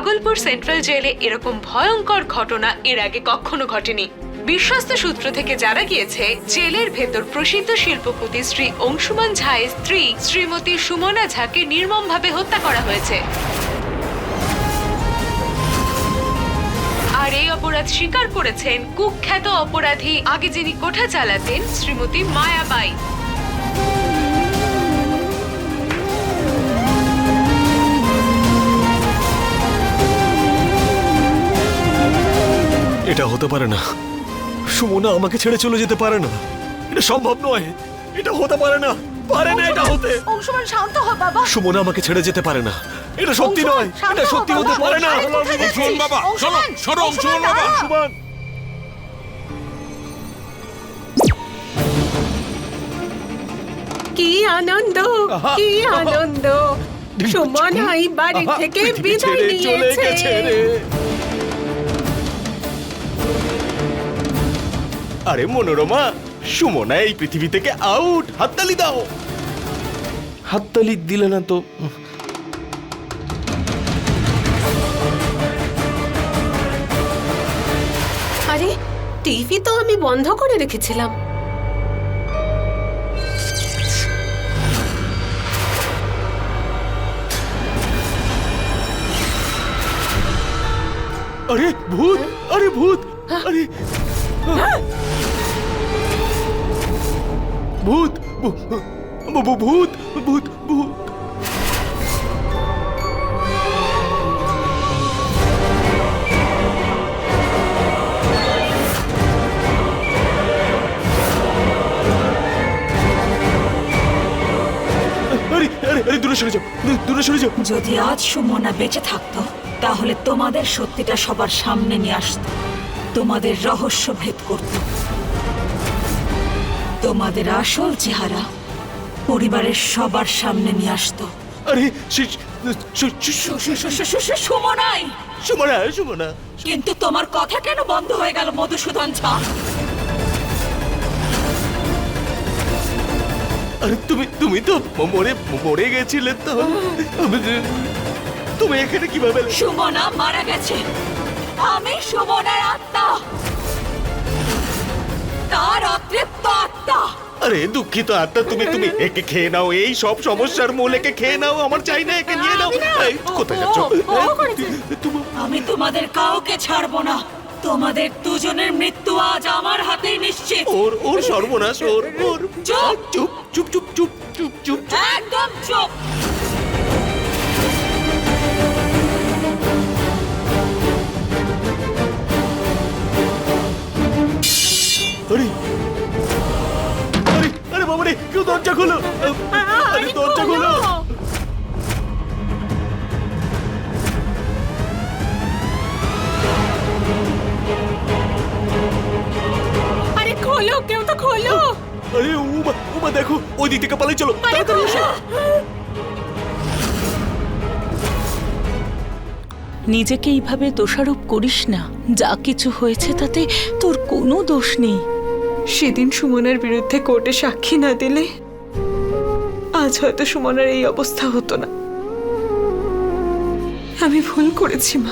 Bhagalpur central জেলে এরকম ভয়ঙ্কর ঘটনা এর আগে কখনো ঘটেনি। বিশ্বস্ত সূত্র থেকে জানা গিয়েছে, জেলের ভেতর প্রসিদ্ধ শিল্পপতি শ্রী অংশুমান ঝায়ের স্ত্রী শ্রীমতী সুমনা ঝাকে নির্মমভাবে হত্যা করা হয়েছে। আর এই অপরাধ স্বীকার করেছেন কুখ্যাত অপরাধী আগে যিনি কোঠা চালাতেন, শ্রীমতী মায়াবাই। এটা হতে পারে না। সুমনা আমাকে ছেড়ে চলে যেতে পারে না। এটা সম্ভব নয়। এটা হতে পারে না। পারে না এটা হতে। অংশমান শান্ত হ বাবা। সুমনা আমাকে ছেড়ে যেতে পারে না। এটা সত্যি নয়। এটা সত্যি হতে পারে না? অংশুমান বাবা, শোনো, অংশুমান, শোনো, অংশুমান বাবা। সুমন কি আনন্দ কি আনন্দ। সুমন এই বাড়ি থেকে বিদায় ছেড়ে চলে নিয়েছে। গেছে রে। আরে মনোরমা সুমনা এই পৃথিবী থেকে আউট হাততালি দাও। হাততালি দিলে না তো? আরে টিভি তো আমি বন্ধ করে রেখেছিলাম। আরে ভূত আরে ভূত আরে। ভূত ভূত ভূত ভূত। দূরে সরে যদি আজ সুমনা বেঁচে থাকতো, তাহলে তোমাদের সত্যিটা সবার সামনে নিয়ে আসতো। তোমাদের রহস্য ভেদ করত। তোমাদের আসল চেহারা পরিবারের সবার সামনে নিয়ে আসতো আরে সুমনা কিন্তু তোমার কথা কেন বন্ধ হয়ে গেল মধুসূদন ঝা আরে তুমি তুমি তো মরে মরে গেছিলে তো তুমি এখানে কীভাবে সুমনা মারা গেছে আমি সুমনার আত্মা তার অতৃপ্ত আত্মা আরে দুঃখিত আত্মা তুমি তুমি একে খেয়ে নাও এই সব সমস্যার মূল একে খেয়ে নাও আমার চাই না একে নিয়ে নাও। এই, কোথায় যাচ্ছ? আমি তোমাদের কাউকে ছাড়বো না। তোমাদের দুজনের মৃত্যু আজ আমার হাতেই নিশ্চিত। ওর ওর সর্বনাশ ওর ওর। চুপ! চুপ চুপ চুপ চুপ চুপ চুপ। একদম চুপ। আরে আরে আরে বাবা রে কেউ দরজা খোলো। আরে দরজা খোলো। আরে খোলো কেউ তো খোলো। আরে উমা উমা দেখো ওই দিক থেকে পালাই চলো। তাড়াতাড়ি এসো। নিজেকে এইভাবে দোষারোপ করিস না। যা কিছু হয়েছে তাতে তোর কোনো দোষ নেই। সেদিন সুমনার বিরুদ্ধে কোর্টে সাক্ষী না দিলে আজ হয়তো সুমনার এই অবস্থা হতো না। আমি ভুল করেছি, মা।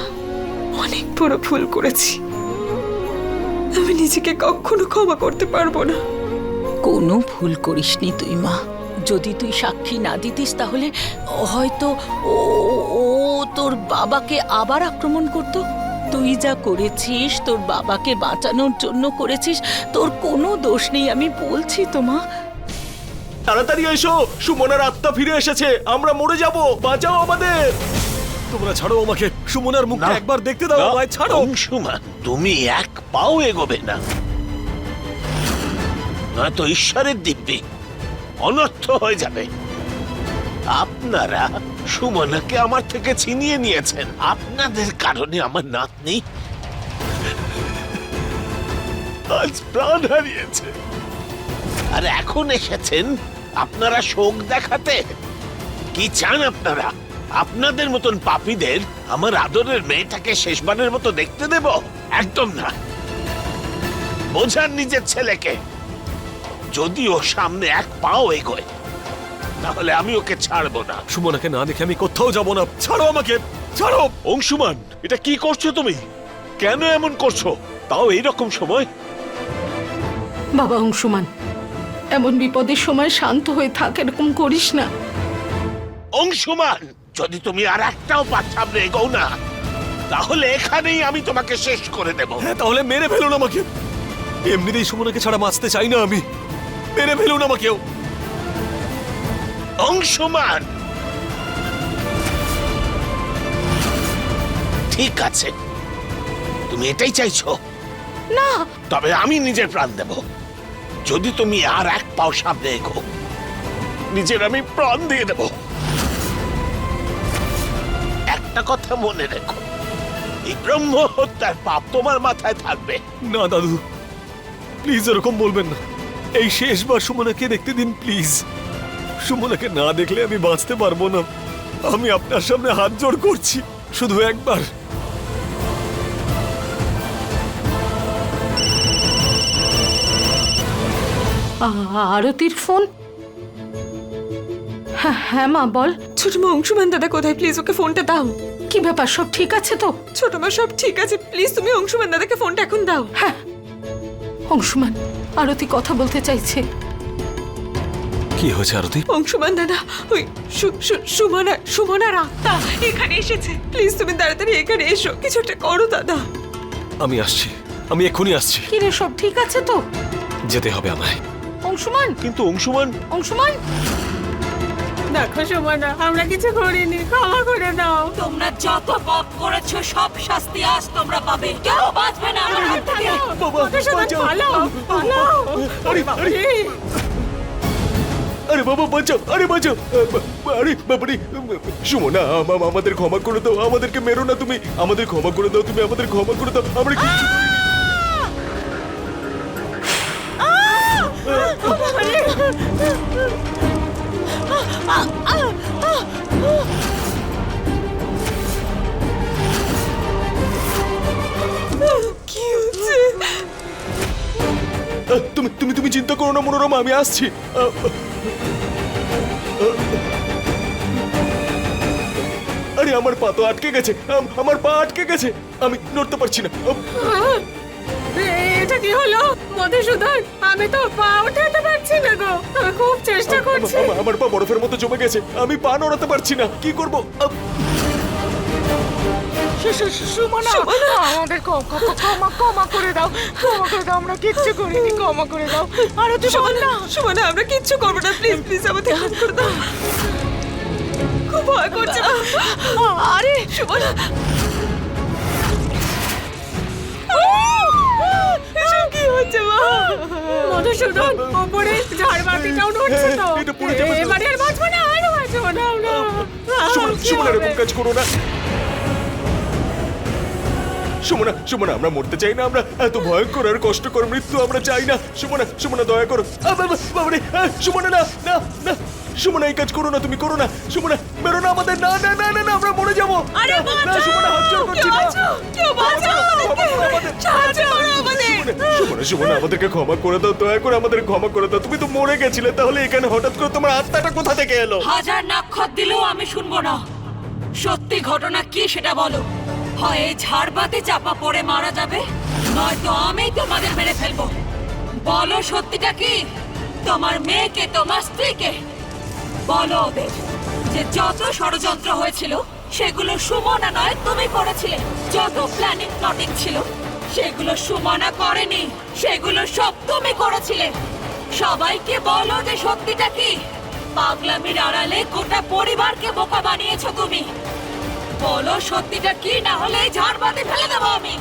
অনেক বড় ভুল করেছি। আমি নিজেকে কখনো ক্ষমা করতে পারব না। কোনো ভুল করিসনি তুই, মা। যদি তুই সাক্ষী না দিতিস তাহলে হয়তো ও ও তোর বাবাকে আবার আক্রমণ করত। তুই যা করেছিস তোর বাবাকে বাঁচানোর জন্য করেছিস তোর কোনো দোষ নেই আমি বলছি তো মা। তাড়াতাড়ি এসো সুমনার আত্মা ফিরে এসেছে আমরা মরে যাব বাঁচাও আমাদের। তোমরা ছাড়ো আমাকে সুমনার মুখটা একবার দেখতে দাও আমায় ছাড়ো। সুমা তুমি এক পাও এগোবে না। নয়তো ঈশ্বরের দিব্যি অনর্থ হয়ে যাবে। আপনারা সুমনাকে আমার থেকে ছিনিয়ে নিয়েছেন। আপনাদের কারণে আমার নাতনি আজ প্রাণ হারিয়েছে। আর এখন এসেছেন আপনারা শোক দেখাতে। কি চান আপনারা? আপনাদের মতন পাপীদের আমার আদরের মেয়েটাকে শেষবারের মতো দেখতে দেব? একদম না। বোঝান নিজের ছেলেকে। যদি ও সামনে এক পাও এগোয়। তাহলে আমি ওকে ছাড়বো না। সুমনাকে না দেখে আমি কোথাও যাব না। ছাড়ো আমাকে! ছাড়ো! অংশুমান এটা কি করছ তুমি? কেন এমন করছ? তাও এইরকম সময়? বাবা অংশুমান এমন বিপদের সময় শান্ত হয়ে থাক এরকম করিস না। অংশুমান যদি তুমি আর একটাও সামনে এগোও না তাহলে এখানেই আমি তোমাকে শেষ করে দেব। হ্যাঁ তাহলে মেরে ফেলুন আমাকে! এমনিতেই সুমনাকে ছাড়া বাঁচতে চাই না আমি। মেরে ফেলুন আমাকেও! অংশুমান। ঠিক আছে। তুমি এটাই চাইছো? না। তবে আমি নিজের প্রাণ দেব। যদি তুমি আর এক পাও সামনে এগো নিজের আমি প্রাণ দিয়ে দেব। একটা কথা মনে রেখো। এই ব্রহ্ম হত্যার পাপ তোমার মাথায় থাকবে। না দাদু। প্লিজ এরকম বলবেন না। এই শেষবার সুমনাকে দেখতে দিন প্লিজ। সুমনাকে না দেখলে আমি বাঁচতে পারব না। আমি আপনার সামনে হাত জোড় করছি শুধু একবার। আরতির ফোন? হ্যাঁ হ্যাঁ মা বল। ছোট মা অংশুমান দাদা কোথায়? প্লিজ ওকে ফোনটা দাও। কি ব্যাপার সব ঠিক আছে তো? ছোট মা সব ঠিক আছে। প্লিজ তুমি অংশুমান দাদাকে ফোনটা এখন দাও। হ্যাঁ। অংশুমান আরতি কথা বলতে চাইছে। কি হয়েছে আরতি? অংশুমান দাদা ওই সু- সু- সুমনা সুমনার আত্মা এখানে এসেছে। প্লিজ তুমি তাড়াতাড়ি এখানে এসো কিছু একটা করো দাদা। আমি আসছি আমি এক্ষুনি আসছি। কি রে সব ঠিক আছে তো? যেতে হবে আমায়। অংশুমান কিন্তু অংশুমান অংশুমান দেখো সুমনা আমরা কিছু করিনি ক্ষমা করে দাও। তোমরা যত পাপ করেছ সব শাস্তি আজ তোমরা পাবে। কেউ বাঁচবে না আমার হাত থেকে। বাবা বাঁচাও। পালাও পালাও। আরে আরে। আরে বাবা, বাঁচাও, আরে বাঁচাও। আরে, বাবারে সুমনা আমাদের ক্ষমা করে দাও, আমাদেরকে মেরো না তুমি। আমাদের ক্ষমা করে দাও তুমি, আমাদের ক্ষমা করে দাও, আমরা কিচ্ছু তুমি তুমি তুমি চিন্তা করো না মনোরমা আমি আসছি। আরে আমার পা তো আটকে গেছে। আম- আমার পা আটকে গেছে। আমি নড়তে পারছি না। এটা কি হলো? মধুসূদন আমি তো পা উঠাতে পারছি না গো। খুব চেষ্টা করছি। আমার পা বরফের মতো জমে গেছে। আমি পা নড়াতে পারছি না। কি করব? সুমনা আমাদের ক- ক- ক- ক্ষমা ক্ষমা করে দাও ক্ষমা করে দাও আমরা কিচ্ছু করিনি ক্ষমা করে দাও। আরও তো সুমনা সুমনা! আমরা কিচ্ছু করব না প্লিজ প্লিজ আমাদের হাত করে দাও। খুব ভয় করছে আরে! সুমনা! কি হচ্ছে মধুসূদন ওপরে ঝাড়বাতিটাও নড়ছে তো। এটা পড়ে তো। এবারে আর বাঁচবো না আর বাঁচবো না আমরা সুমনা কি এরকম কাজ করো না। সুমনা সুমনা আমরা মরতে চাই না আমরা এত ভয়ঙ্কর আর কষ্টকর মৃত্যু আমরা চাই না। সুমনা সুমনা দয়া করো। বাবারে, সুমনা না না না। সুমনা এই কাজ করো না তুমি করো না। সুমনা বেরো না আমাদের না না না না না আমরা মরে যাব। না, সুমনা হাত করছি না সুমনা সুমনা আমাদেরকে ক্ষমা করে দাও দয়া করে আমাদের ক্ষমা করে দাও। তুমি তো মরে গেছিলে তাহলে এখানে হঠাৎ করে তোমার আত্মাটা কোথা থেকে এলো? হাজার নাক্ষর দিলেও আমি শুনব না। সত্যি ঘটনা কি সেটা বলো। হয় এই ঝাড়বাতি চাপা পড়ে মারা যাবে। নয়তো আমি তোমাদের মেরে ফেলব। বলো সত্যিটা কি? তোমার মেয়েকে, তোমার স্ত্রীকে। বলো ওদের যে যত ষড়যন্ত্র হয়েছিল, সেগুলো সুমনা নয়, তুমি করেছিলে। যত প্ল্যানিং প্লটিং ছিল, সেগুলো সুমনা করেনি। সেগুলো সব তুমি করেছিলে। সবাইকে বলো যে সত্যিটা কি? পাগলামির আড়ালে গোটা পরিবারকে বোকা বানিয়েছো তুমি। বলো সত্যিটা কি? না হলে এই ঝাড়বাতি ফেলে দেবো আমি।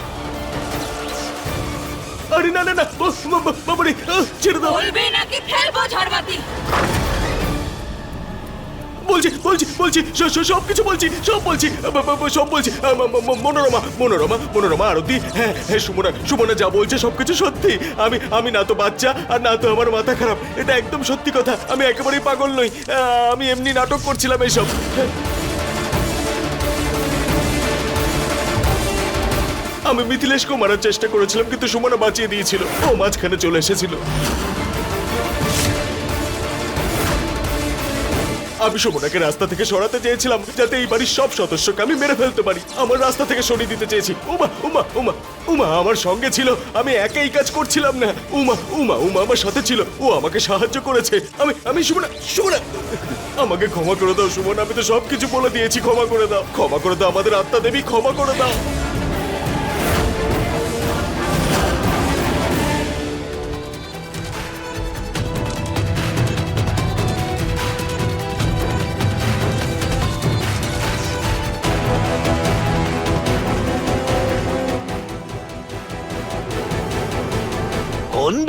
আরে না না না বাবারে ছেড়ে দাও। বলবে নাকি ফেলব ঝাড়বাতি বলছি বলছি বলছি সব কিছু বলছি সব বলছি সব বলছি মনোরমা মনোরমা মনোরমা আরতি হ্যাঁ হ্যাঁ সুমনা সুমনা যা বলছে সবকিছু সত্যি। আমি আমি না তো বাচ্চা আর না তো আমার মাথা খারাপ। এটা একদম সত্যি কথা আমি একেবারেই পাগল নই আমি এমনি নাটক করছিলাম এইসব। আমি মিথিলেশকে মারার চেষ্টা করেছিলাম, কিন্তু সুমনা বাঁচিয়ে দিয়েছিল। ও মাঝখানে চলে এসেছিল। আমি সুমনাকে রাস্তা থেকে সরাতে চেয়েছিলাম, যাতে এই বাড়ির সব সদস্যকে আমি মেরে ফেলতে পারি। আমার রাস্তা থেকে সরিয়ে দিতে চেয়েছি। উমা উমা উমা উমা, আমার সঙ্গে ছিল। আমি একাই কাজ করছিলাম না। উমা উমা উমা আমার সাথে ছিল। ও আমাকে সাহায্য করেছে। আমি আমি সুমনা সুমনা! আমাকে ক্ষমা করে দাও, সুমন। আমি তো সবকিছু বলে দিয়েছি, ক্ষমা করে দাও। ক্ষমা করে দাও, আমাদের আত্মা দেবী, ক্ষমা করে দাও।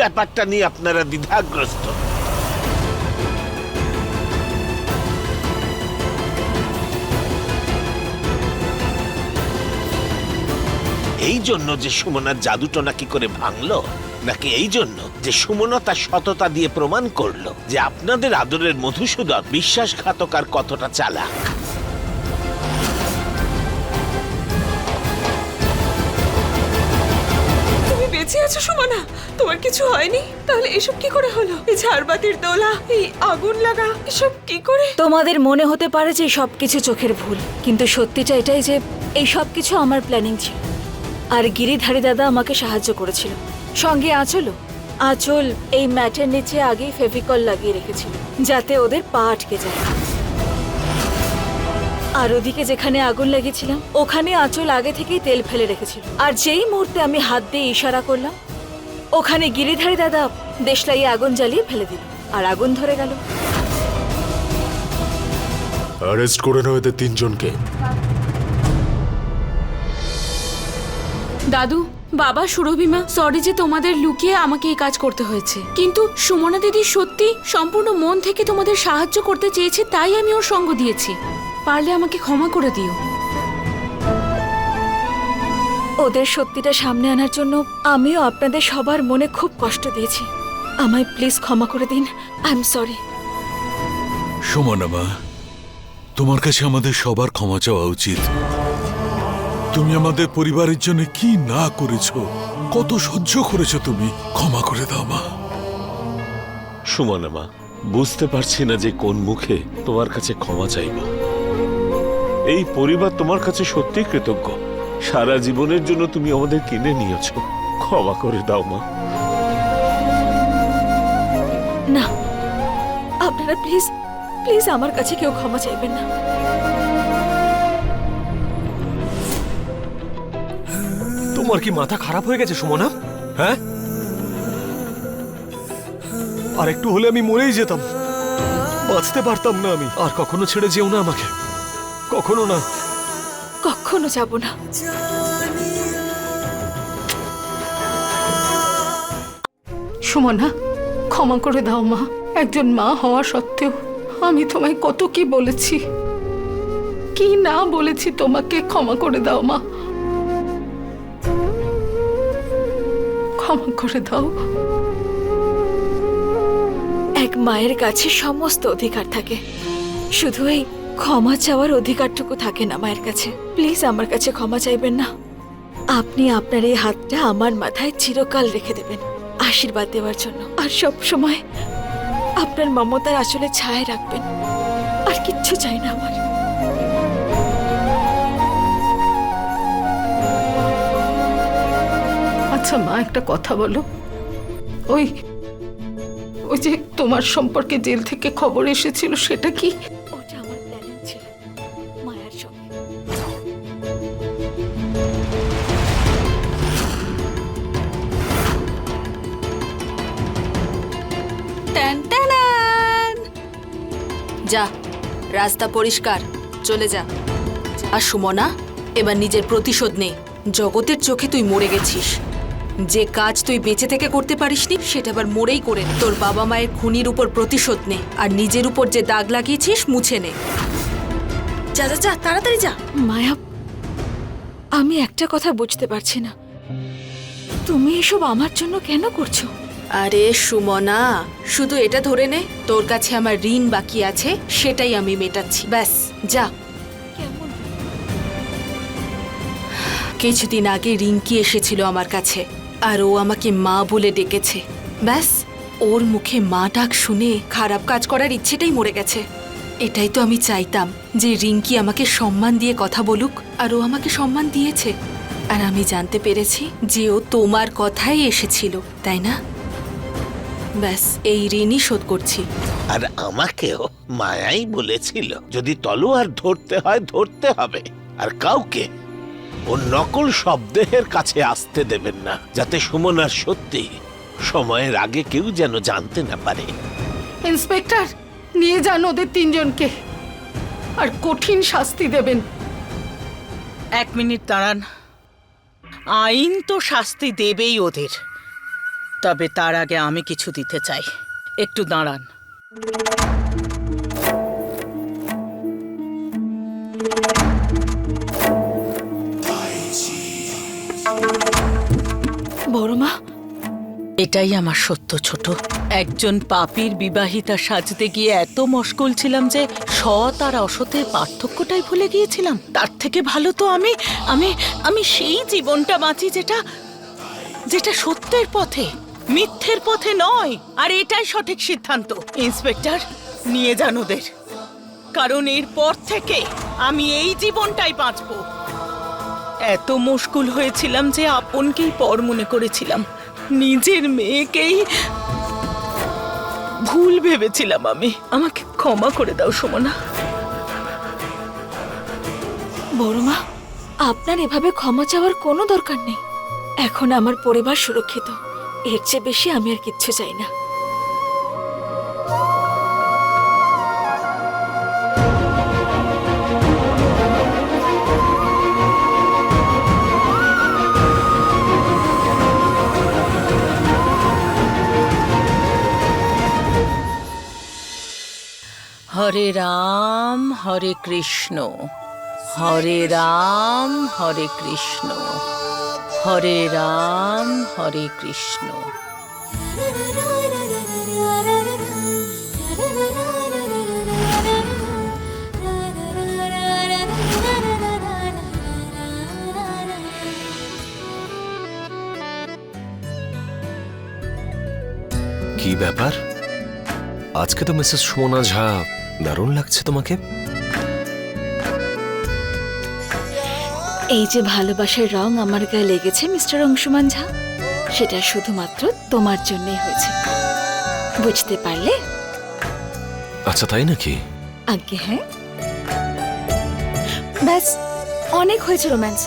ব্যাপারটা নিয়ে আপনারা দ্বিধাগ্রস্ত? এই জন্য যে সুমনার জাদুটনা কি করে ভাঙলো, নাকি এই জন্য যে সুমনা তার সততা দিয়ে প্রমাণ করল যে আপনাদের আদরের মধুসূদন বিশ্বাসঘাতক আর কতটা চালাক। বেঁচে আছো সুমনা? তোমার কিছু হয়নি? তাহলে এসব কি করে হলো? এই ঝাড়বাতির দোলা, এই আগুন লাগা, এসব কি করে? তোমাদের মনে হতে পারে যে সব কিছু চোখের ভুল, কিন্তু সত্যিটা এটাই যে এই সব কিছু আমার প্ল্যানিং ছিল। আর গিরিধারী দাদা আমাকে সাহায্য করেছিল। সঙ্গে আঁচলও আঁচল এই ম্যাটের নিচে আগেই ফেভিকল লাগিয়ে রেখেছিল, যাতে ওদের পা আটকে যায়। আর ওদিকে যেখানে আগুন লেগেছিলাম ওখানে আঁচল আগে থেকেই তেল ফেলে রেখেছিল। আর যেই মুহূর্তে আমি হাত দিয়ে ইশারা করলাম ওখানে গিরিধারী দাদা দেশলাই আগুন জ্বালিয়ে ফেলে দিল আর আগুন ধরে গেল। অ্যারেস্ট করে নাও এদের তিনজনকে। দাদু বাবা সুরভিমা সরি যে তোমাদের লুকিয়ে আমাকে এই কাজ করতে হয়েছে। কিন্তু সুমনা দিদি সত্যি সম্পূর্ণ মন থেকে তোমাদের সাহায্য করতে চেয়েছে তাই আমি ওর সঙ্গ দিয়েছি। পারলে আমাকে ক্ষমা করে দিও। ওদের সত্যিটা সামনে আনার জন্য আমিও আপনাদের সবার মনে খুব কষ্ট দিয়েছি। আমায় প্লিজ ক্ষমা করে দিন। আই এম সরি সুমনা মা তোমার কাছে আমাদের সবার ক্ষমা চাওয়া উচিত। তুমি আমাদের পরিবারের জন্য কি না করেছ কত সহ্য করেছ তুমি ক্ষমা করে দাও মা। সুমনা মা বুঝতে পারছি না যে কোন মুখে তোমার কাছে ক্ষমা চাইব। এই পরিবার তোমার কাছে সত্যি কৃতজ্ঞ। সারা জীবনের জন্য তুমি আমাদের কিনে নিয়েছো। ক্ষমা করে দাও মা। না আপনারা প্লিজ প্লিজ আমার কাছে কেউ ক্ষমা চাইবেন না। তোমার কি মাথা খারাপ হয়ে গেছে সুমনা? হ্যাঁ? আর একটু হলে আমি মরেই যেতাম। বাঁচতে পারতাম না আমি। আর কখনো ছেড়ে যেও না আমাকে। কখনো না। কখনো যাব না। সুমনা ক্ষমা করে দাও মা। একজন মা হওয়া সত্ত্বেও আমি তোমায় কত কি বলেছি। কি না বলেছি তোমাকে ক্ষমা করে দাও মা। ক্ষমা করে দাও। এক মায়ের কাছে সমস্ত অধিকার থাকে। শুধু এই ক্ষমা চাওয়ার অধিকারটুকু থাকে না মায়ের কাছে। প্লিজ আমার কাছে ক্ষমা চাইবেন না। আপনি আপনার এই হাতটা আমার মাথায় চিরকাল রেখে দেবেন, আশীর্বাদ দেওয়ার জন্য। আর সব সময় আপনার মমতার আসলে ছায় রাখবেন। আর কিচ্ছু চাই না আমার। আচ্ছা মা, একটা কথা বলো। ওই ওই যে তোমার সম্পর্কে জেল থেকে খবর এসেছিল, সেটা কি? রাস্তা পরিষ্কার, চলে যা। আর সুমনা, এবার নিজের প্রতিশোধ নে। জগতের চোখে তুই মরে গেছিস। যে কাজ তুই বেঁচে থেকে করতে পারিসনি, সেটা আবার মরেই করে তোর বাবা মায়ের খুনির উপর প্রতিশোধ নে। আর নিজের উপর যে দাগ লাগিয়েছিস, মুছে নে। যা যা যা, তাড়াতাড়ি যা। মায়া, আমি একটা কথা বুঝতে পারছি না। তুমি এসব আমার জন্য কেন করছ? আরে সুমনা শুধু এটা ধরে নে তোর কাছে আমার ঋণ বাকি আছে সেটাই আমি মেটাচ্ছি। ব্যাস যা। কিছুদিন আগে রিঙ্কি এসেছিল আমার কাছে আর ও আমাকে মা বলে ডেকেছে। ব্যাস ওর মুখে মা ডাক শুনে খারাপ কাজ করার ইচ্ছেটাই মরে গেছে। এটাই তো আমি চাইতাম যে রিঙ্কি আমাকে সম্মান দিয়ে কথা বলুক আর ও আমাকে সম্মান দিয়েছে। আর আমি জানতে পেরেছি যে ও তোমার কথাই এসেছিল তাই না? ব্যাস এই ঋণই শোধ করছি। আর আমাকেও মায়াই বলেছিল যদি তলোয়ার ধরতে হয় ধরতে হবে। আর কাউকে ও নকল শব্দের কাছে আসতে দেবেন না যাতে সুমনার সত্যি সময়ের আগে কেউ যেন জানতে না পারে। ইন্সপেক্টর নিয়ে যান ওদের তিনজনকে। আর কঠিন শাস্তি দেবেন। এক মিনিট দাঁড়ান। আইন তো শাস্তি দেবেই ওদের। তবে তার আগে আমি কিছু দিতে চাই। একটু দাঁড়ান। বড় মা এটাই আমার সত্য ছোট। একজন পাপীর বিবাহিতা সাজতে গিয়ে এত মশগুল ছিলাম যে সৎ আর অসতের পার্থক্যটাই ভুলে গিয়েছিলাম। তার থেকে ভালো তো আমি আমি আমি সেই জীবনটা বাঁচি যেটা যেটা সত্যের পথে। মিথ্যের পথে নয়, আর এটাই সঠিক সিদ্ধান্ত। ইন্সপেক্টর, নিয়ে যান ওদের। কারণ এরপর থেকে আমি এই জীবনটাই বাঁচবো। এত মুশকুল হয়েছিলাম যে আপনকেই পর মনে করেছিলাম। নিজের মেয়েকেই ভুল ভেবেছিলাম আমি। আমাকে ক্ষমা করে দাও, সুমনা। বড় মা আপনার এভাবে ক্ষমা চাওয়ার কোনো দরকার নেই। এখন আমার পরিবার সুরক্ষিত। এর চেয়ে বেশি আমি আর কিচ্ছু চাই না। হরে রাম, হরে কৃষ্ণ। হরে রাম, হরে কৃষ্ণ। হরে রাম হরে কৃষ্ণ। কি ব্যাপার? আজকে তো মিসেস সুমনা ঝা দারুণ লাগছে তোমাকে। এই যে ভালোবাসার রং আমার গায়ে লেগেছে মিস্টার অংশুমান ঝা সেটা শুধুমাত্র তোমার জন্যই হয়েছে। বুঝতে পারলে? আচ্ছা তাই নাকি? আজ্ঞে হ্যাঁ। ব্যাস অনেক হয়েছে রোম্যান্স।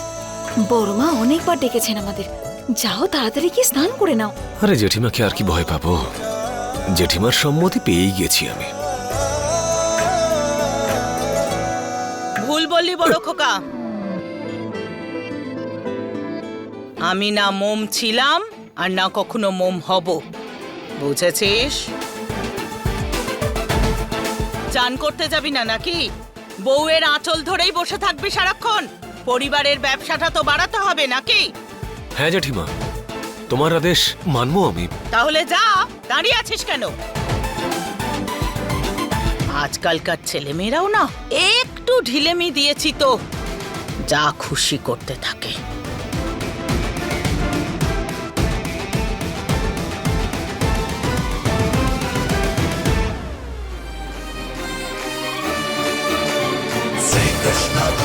বড় মা অনেকবার ডেকেছেন আমাদের। যাও তাড়াতাড়ি কি স্নান করে নাও। আরে জেঠিমাকে আর কি ভয় পাবো? জেঠিমার সম্মতি পেয়েই গেছি আমি। ভুল বললি বড় খোকা। আমি না মোম ছিলাম আর না কখনো মোম হব। বুঝেছিস? চান করতে যাবি না নাকি? বউয়ের আঁচল ধরেই বসে থাকবি সারাক্ষণ। পরিবারের ব্যবসাটা তো বাড়াতে হবে নাকি? হ্যাঁ জেঠিমা তোমার আদেশ মানবো আমি। তাহলে যা দাঁড়িয়ে আছিস কেন? আজকালকার ছেলেমেয়েরাও না একটু ঢিলেমি দিয়েছি তো। যা খুশি করতে থাকে। Krishna.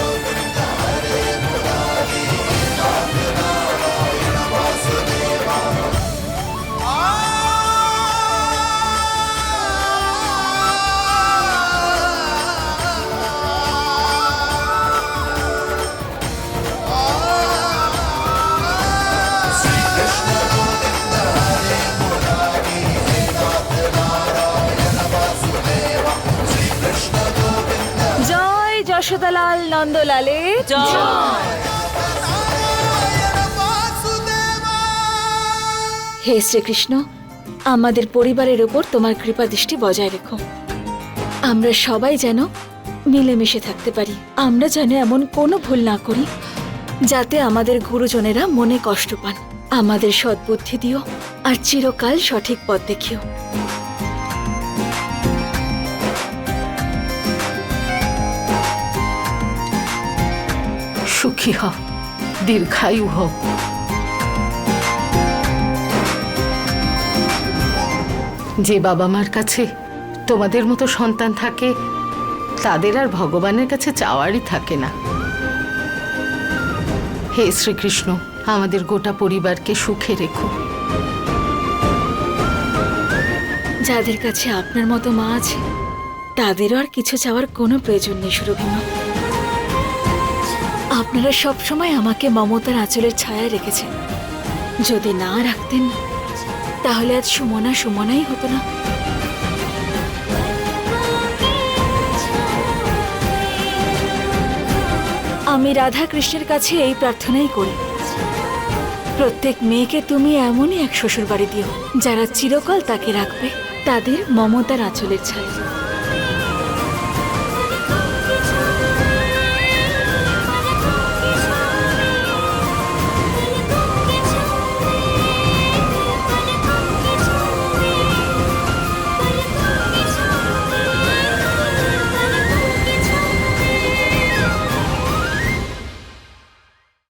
যশোদালাল নন্দলালে হে শ্রীকৃষ্ণ, আমাদের পরিবারের ওপর তোমার কৃপা দৃষ্টি বজায় রেখো। আমরা সবাই যেন মিলেমিশে থাকতে পারি। আমরা যেন এমন কোনো ভুল না করি যাতে আমাদের গুরুজনেরা মনে কষ্ট পান। আমাদের সদ্বুদ্ধি দিও আর চিরকাল সঠিক পথ দেখিও। সুখী হও, দীর্ঘায়ু হও। যে বাবা মার কাছে তোমাদের মতো সন্তান থাকে, তাদের আর ভগবানের কাছে চাওয়ারই থাকে না। হে শ্রীকৃষ্ণ, আমাদের গোটা পরিবারকে সুখে রেখো। যাদের কাছে আপনার মতো মা আছে, তাদেরও আর কিছু চাওয়ার কোনো প্রয়োজন নেই, সুরভিমা। আপনারা সবসময় আমাকে মমতার আঁচলের ছায়া রেখেছেন। যদি না রাখতেন, তাহলে আজ সুমনা সুমনাই হতো না। আমি রাধা কৃষ্ণের কাছে এই প্রার্থনাই করি। প্রত্যেক মেয়েকে তুমি এমনই এক শ্বশুর বাড়ি দিও, যারা চিরকাল তাকে রাখবে, তাদের মমতার আঁচলের ছায়া।